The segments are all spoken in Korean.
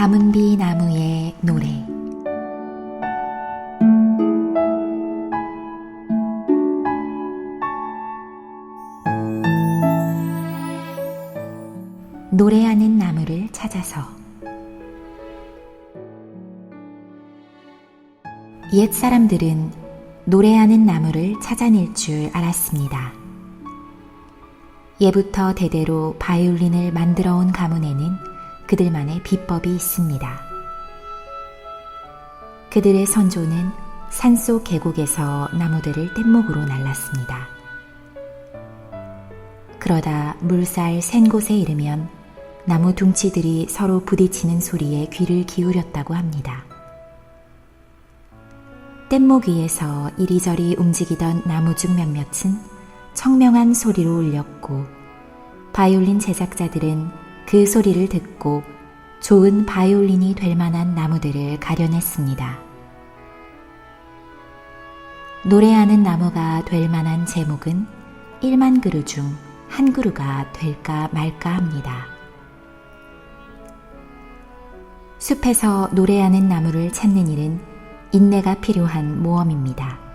가문비 나무의 노래 노래하는 나무를 찾아서 옛 사람들은 노래하는 나무를 찾아낼 줄 알았습니다. 예부터 대대로 바이올린을 만들어 온 가문에는 그들만의 비법이 있습니다. 그들의 선조는 산속 계곡에서 나무들을 뗏목으로 날랐습니다. 그러다 물살 센 곳에 이르면 나무 둥치들이 서로 부딪히는 소리에 귀를 기울였다고 합니다. 뗏목 위에서 이리저리 움직이던 나무 중 몇몇은 청명한 소리로 울렸고 바이올린 제작자들은 그 소리를 듣고 좋은 바이올린이 될 만한 나무들을 가려냈습니다. 노래하는 나무가 될 만한 제목은 1만 그루 중 한 그루가 될까 말까 합니다. 숲에서 노래하는 나무를 찾는 일은 인내가 필요한 모험입니다.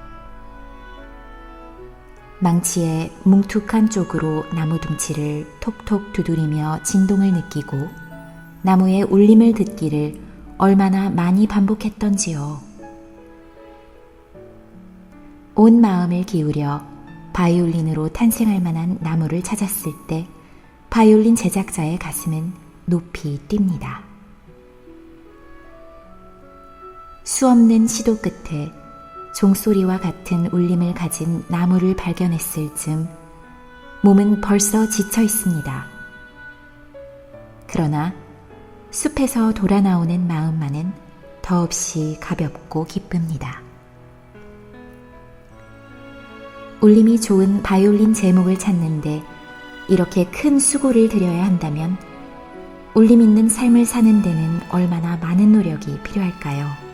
망치에 뭉툭한 쪽으로 나무 둥치를 톡톡 두드리며 진동을 느끼고 나무의 울림을 듣기를 얼마나 많이 반복했던지요. 온 마음을 기울여 바이올린으로 탄생할 만한 나무를 찾았을 때 바이올린 제작자의 가슴은 높이 뜁니다. 수없는 시도 끝에 종소리와 같은 울림을 가진 나무를 발견했을 즈음 몸은 벌써 지쳐 있습니다. 그러나 숲에서 돌아 나오는 마음만은 더없이 가볍고 기쁩니다. 울림이 좋은 바이올린 제목을 찾는데 이렇게 큰 수고를 들여야 한다면 울림 있는 삶을 사는 데는 얼마나 많은 노력이 필요할까요?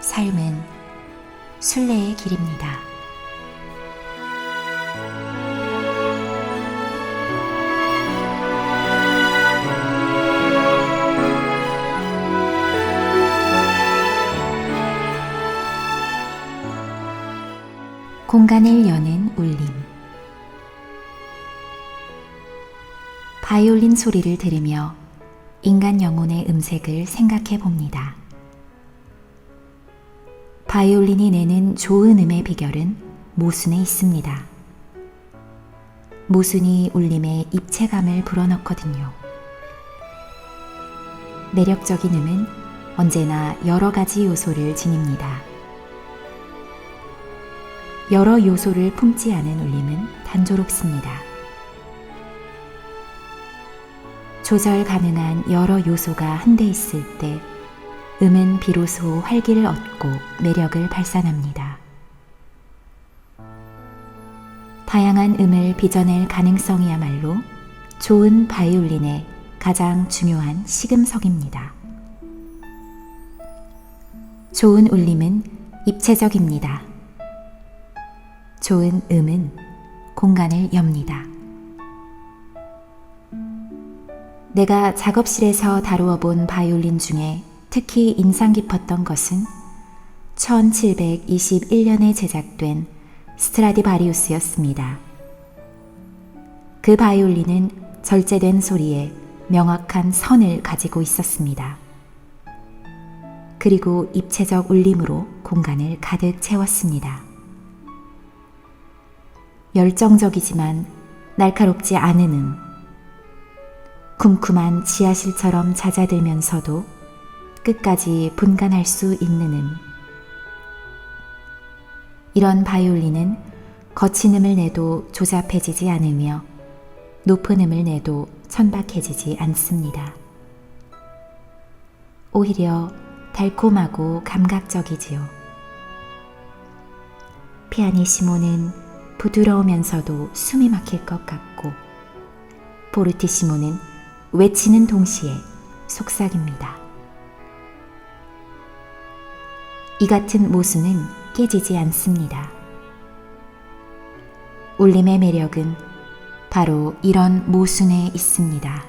삶은 순례의 길입니다. 공간을 여는 울림. 바이올린 소리를 들으며 인간 영혼의 음색을 생각해 봅니다. 바이올린이 내는 좋은 음의 비결은 모순에 있습니다. 모순이 울림에 입체감을 불어넣거든요. 매력적인 음은 언제나 여러 가지 요소를 지닙니다. 여러 요소를 품지 않은 울림은 단조롭습니다. 조절 가능한 여러 요소가 한데 있을 때 음은 비로소 활기를 얻고 매력을 발산합니다. 다양한 음을 빚어낼 가능성이야말로 좋은 바이올린의 가장 중요한 시금석입니다. 좋은 울림은 입체적입니다. 좋은 음은 공간을 엽니다. 내가 작업실에서 다루어 본 바이올린 중에 특히 인상 깊었던 것은 1721년에 제작된 스트라디바리우스였습니다. 그 바이올린은 절제된 소리에 명확한 선을 가지고 있었습니다. 그리고 입체적 울림으로 공간을 가득 채웠습니다. 열정적이지만 날카롭지 않은 음, 쿰쿰한 지하실처럼 잦아들면서도 끝까지 분간할 수 있는 음. 이런 바이올린은 거친 음을 내도 조잡해지지 않으며 높은 음을 내도 천박해지지 않습니다. 오히려 달콤하고 감각적이지요. 피아니시모는 부드러우면서도 숨이 막힐 것 같고, 포르티시모는 외치는 동시에 속삭입니다. 이 같은 모순은 깨지지 않습니다. 울림의 매력은 바로 이런 모순에 있습니다.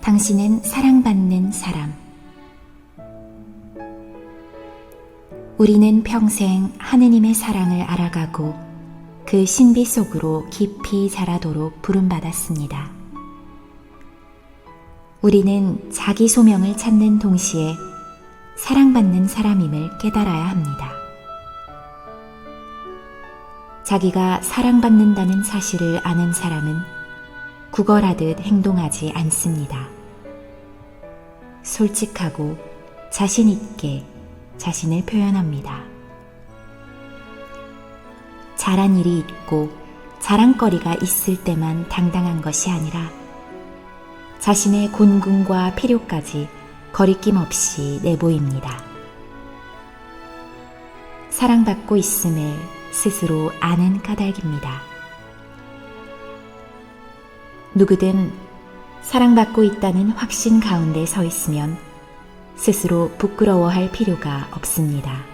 당신은 사랑 우리는 평생 하느님의 사랑을 알아가고 그 신비 속으로 깊이 자라도록 부름받았습니다. 우리는 자기 소명을 찾는 동시에 사랑받는 사람임을 깨달아야 합니다. 자기가 사랑받는다는 사실을 아는 사람은 구걸하듯 행동하지 않습니다. 솔직하고 자신있게 자신을 표현합니다. 잘한 일이 있고 자랑거리가 있을 때만 당당한 것이 아니라 자신의 곤궁과 필요까지 거리낌 없이 내보입니다. 사랑받고 있음을 스스로 아는 까닭입니다. 누구든 사랑받고 있다는 확신 가운데 서 있으면 스스로 부끄러워할 필요가 없습니다.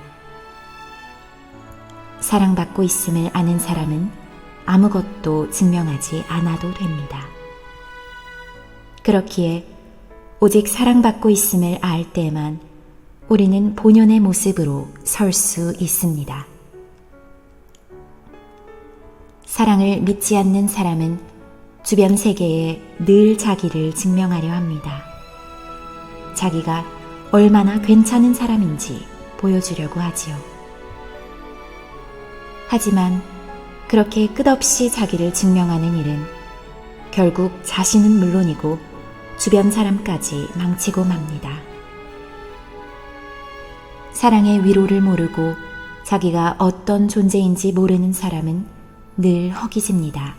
사랑받고 있음을 아는 사람은 아무것도 증명하지 않아도 됩니다. 그렇기에 오직 사랑받고 있음을 알 때만 우리는 본연의 모습으로 설 수 있습니다. 사랑을 믿지 않는 사람은 주변 세계에 늘 자기를 증명하려 합니다. 자기가 얼마나 괜찮은 사람인지 보여주려고 하지요. 하지만 그렇게 끝없이 자기를 증명하는 일은 결국 자신은 물론이고 주변 사람까지 망치고 맙니다. 사랑의 위로를 모르고 자기가 어떤 존재인지 모르는 사람은 늘 허기집니다.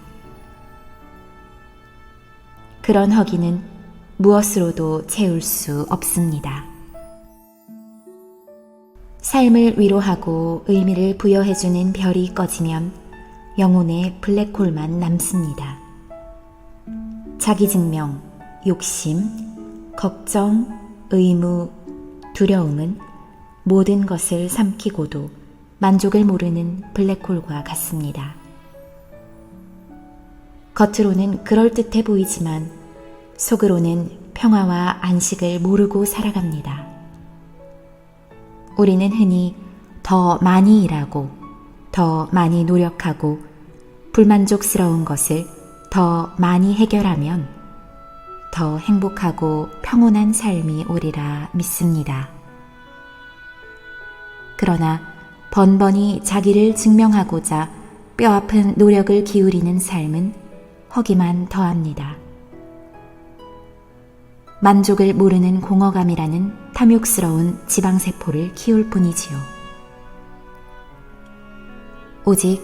그런 허기는 무엇으로도 채울 수 없습니다. 삶을 위로하고 의미를 부여해주는 별이 꺼지면 영혼의 블랙홀만 남습니다. 자기 증명, 욕심, 걱정, 의무, 두려움은 모든 것을 삼키고도 만족을 모르는 블랙홀과 같습니다. 겉으로는 그럴듯해 보이지만 속으로는 평화와 안식을 모르고 살아갑니다. 우리는 흔히 더 많이 일하고 더 많이 노력하고 불만족스러운 것을 더 많이 해결하면 더 행복하고 평온한 삶이 오리라 믿습니다. 그러나 번번이 자기를 증명하고자 뼈아픈 노력을 기울이는 삶은 허기만 더합니다. 만족을 모르는 공허감이라는 탐욕스러운 지방세포를 키울 뿐이지요. 오직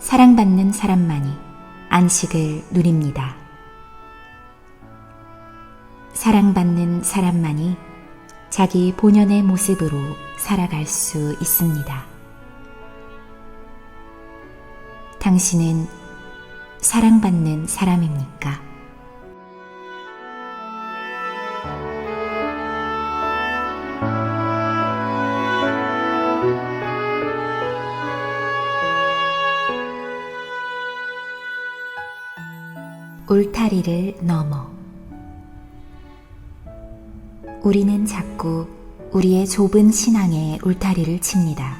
사랑받는 사람만이 안식을 누립니다. 사랑받는 사람만이 자기 본연의 모습으로 살아갈 수 있습니다. 당신은 사랑받는 사람입니까? 우리는 자꾸 우리의 좁은 신앙에 울타리를 칩니다.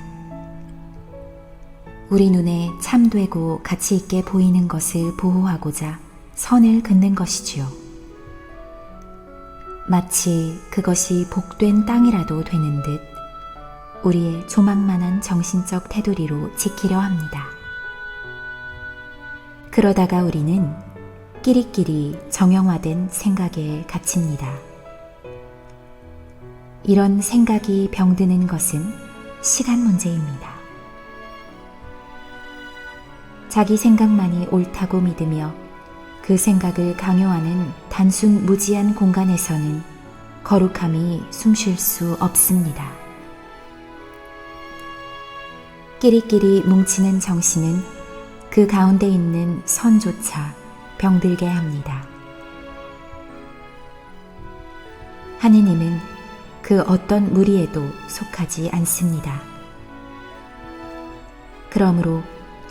우리 눈에 참되고 가치 있게 보이는 것을 보호하고자 선을 긋는 것이지요. 마치 그것이 복된 땅이라도 되는 듯 우리의 조망만한 정신적 테두리로 지키려 합니다. 그러다가 우리는 끼리끼리 정형화된 생각에 갇힙니다. 이런 생각이 병드는 것은 시간 문제입니다. 자기 생각만이 옳다고 믿으며 그 생각을 강요하는 단순 무지한 공간에서는 거룩함이 숨 쉴 수 없습니다. 끼리끼리 뭉치는 정신은 그 가운데 있는 선조차 병들게 합니다. 하느님은 그 어떤 무리에도 속하지 않습니다. 그러므로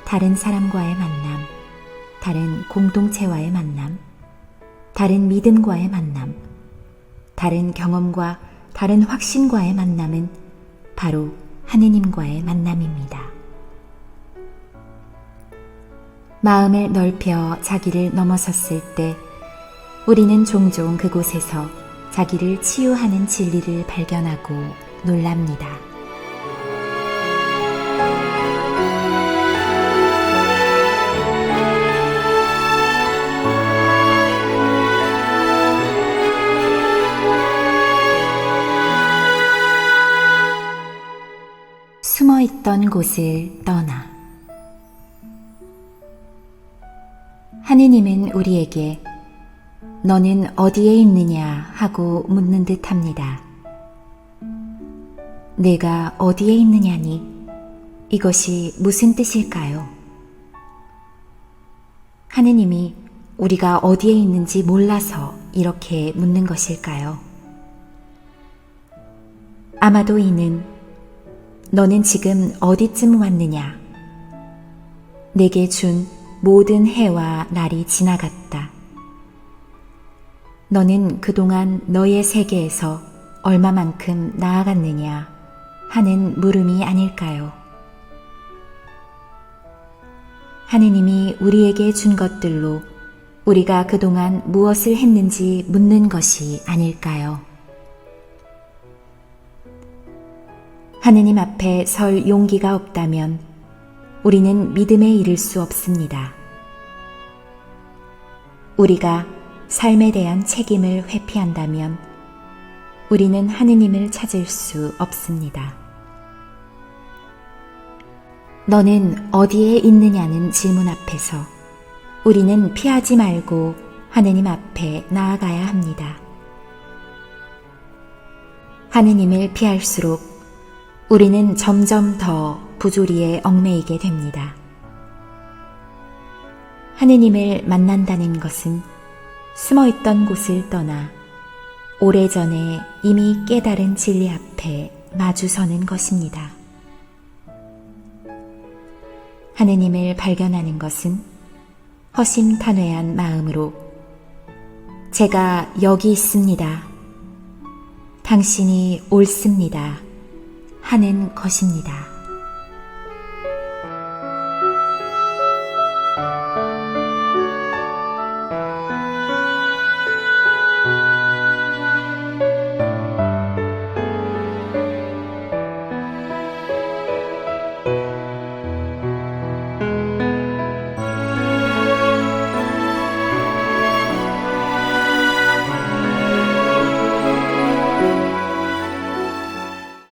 다른 사람과의 만남, 다른 공동체와의 만남, 다른 믿음과의 만남, 다른 경험과 다른 확신과의 만남은 바로 하느님과의 만남입니다. 마음을 넓혀 자기를 넘어섰을 때 우리는 종종 그곳에서 자기를 치유하는 진리를 발견하고 놀랍니다. 숨어 있던 곳을 떠나 하느님은 우리에게 너는 어디에 있느냐 하고 묻는 듯 합니다. 내가 어디에 있느냐니 이것이 무슨 뜻일까요? 하느님이 우리가 어디에 있는지 몰라서 이렇게 묻는 것일까요? 아마도 이는 너는 지금 어디쯤 왔느냐? 내게 준 모든 해와 날이 지나갔다. 너는 그동안 너의 세계에서 얼마만큼 나아갔느냐 하는 물음이 아닐까요? 하느님이 우리에게 준 것들로 우리가 그동안 무엇을 했는지 묻는 것이 아닐까요? 하느님 앞에 설 용기가 없다면 우리는 믿음에 이를 수 없습니다. 우리가 삶에 대한 책임을 회피한다면 우리는 하느님을 찾을 수 없습니다. 너는 어디에 있느냐는 질문 앞에서 우리는 피하지 말고 하느님 앞에 나아가야 합니다. 하느님을 피할수록 우리는 점점 더 부조리에 얽매이게 됩니다. 하느님을 만난다는 것은 숨어 있던 곳을 떠나 오래전에 이미 깨달은 진리 앞에 마주서는 것입니다. 하느님을 발견하는 것은 허심탄회한 마음으로 제가 여기 있습니다. 당신이 옳습니다. 하는 것입니다.